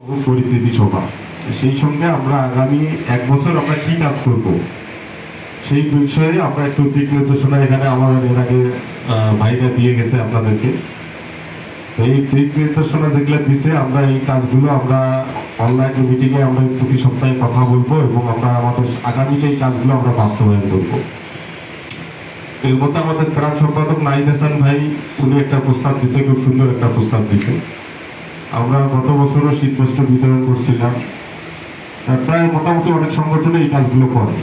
পরিচিতি সভা সেই সঙ্গে আমরা আগামী এক বছর আমরা কি কাজ করব? সেই বিষয়ে আমরা একটু দিক নির্দেশনা এখানে আমাদের এর আগে ভাইরা দিয়ে গেছে আপনাদেরকে। এই দিক নির্দেশনা যেগুলো দিছে, আমরা এই কাজগুলো আমরা অনলাইন মিটিংয়ে আমরা প্রতি সপ্তাহে কথা বলব এবং আমরা আমাদের আগামীতে এই কাজগুলো আমরা বাস্তবায়ন করব। এর মধ্যে আমাদের ত্রাণ সম্পাদক নাহিদ হাসান ভাই, উনি একটা প্রস্তাব দিচ্ছে খুব সুন্দর একটা প্রস্তাব দিচ্ছে আমরা গত বছরও শীতবস্ত্র বিতরণ করছিলাম। প্রায় মোটামুটি অনেক সংগঠনে এই কাজগুলো করে।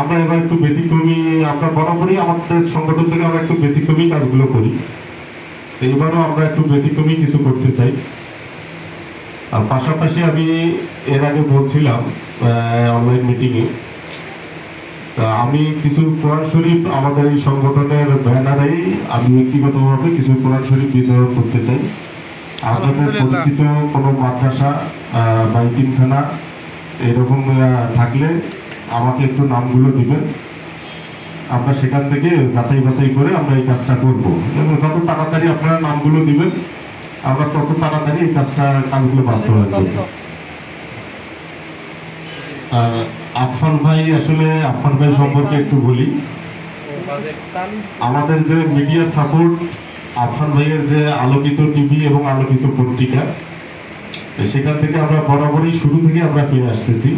আমরা এবার একটু ব্যতিক্রমী, আমরা বরাবরই আমাদের সংগঠন থেকে আমরা একটু ব্যতিক্রমী কাজগুলো করি। এইবারও আমরা একটু ব্যতিক্রমী কিছু করতে চাই। আর পাশাপাশি আমি এর আগে বলছিলাম অনলাইন মিটিংয়ে তা আমি কিছু কোরআন শরীফ আমাদের এই সংগঠনের ব্যানারেই আমি ব্যক্তিগতভাবে কিছু কোরআন শরীফ বিতরণ করতে চাই। আপনাদের পরিচিত কোনো মাদ্রাসা বা ইতিমখানা এরকম থাকলে আমাকে একটু নামগুলো দিবেন। আমরা সেখান থেকে যাচাই বাছাই করে আমরা এই কাজটা করব। এবং যত তাড়াতাড়ি আপনারা নামগুলো দিবেন আমরা তত তাড়াতাড়ি এই কাজটা কাজগুলো বাস্তবায়ন করব। আফফান ভাই আসলে আফফান ভাই সম্পর্কে একটু বলি। আমাদের যে মিডিয়া সাপোর্ট আফফান ভাইয়ের যে আলোকিত টিভি এবং আলোকিত পত্রিকা, সেখান থেকে আমরা বরাবরই শুরু থেকে আমরা ফিরে আসতেছি।